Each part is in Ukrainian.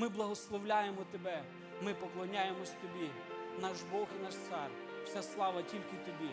Ми благословляємо Тебе, ми поклоняємось Тобі, наш Бог і наш цар. Вся слава тільки Тобі.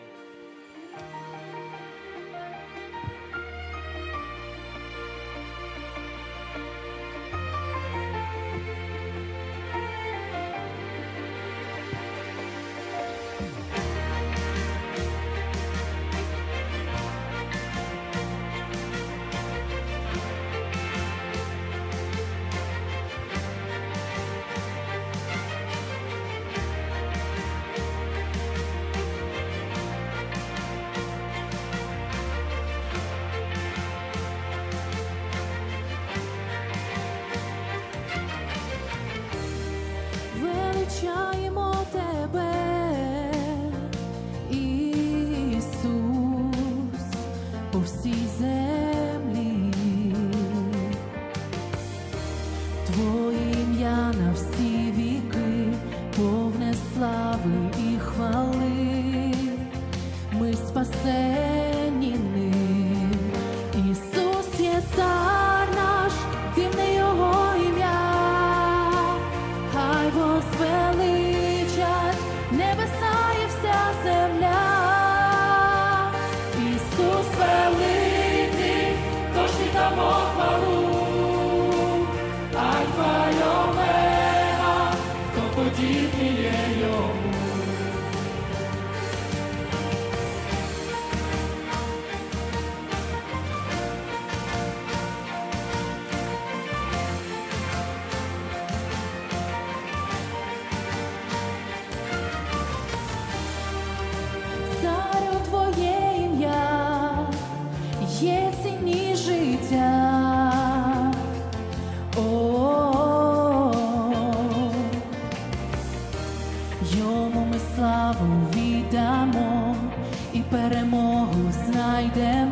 радіти йому. Царю твоє ім'я є ціні життя. знайдемо.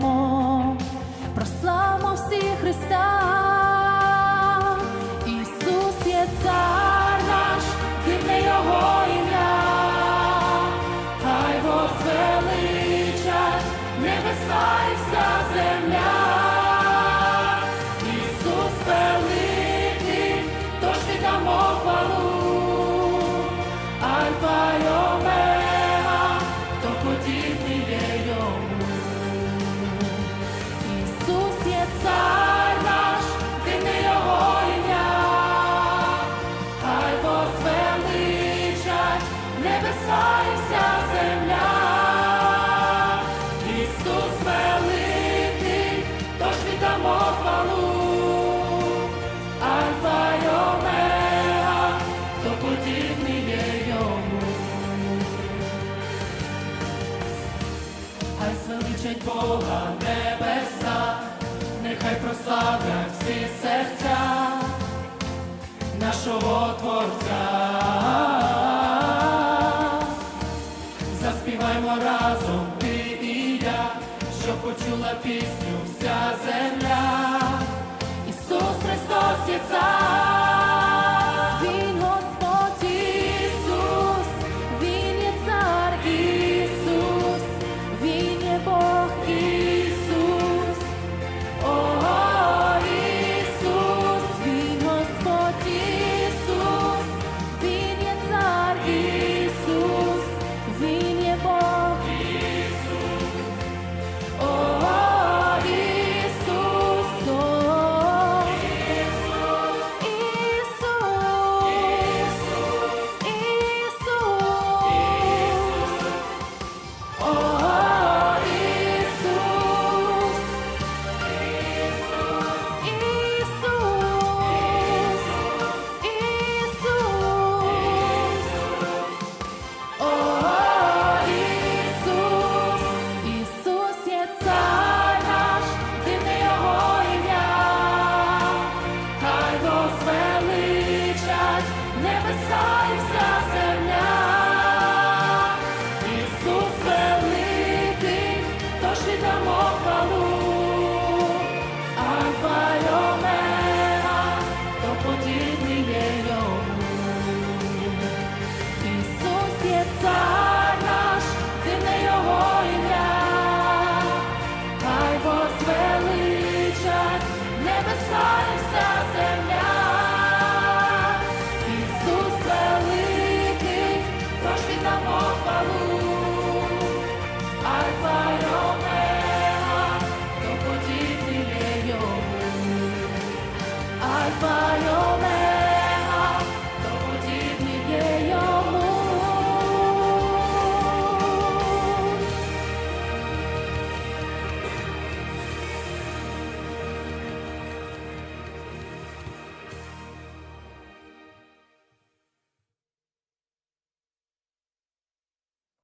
небеса, нехай прославлять всі серця нашого Творця, заспіваймо разом ти і я, щоб почула пісню вся земля, Ісус Христос є цар. fire.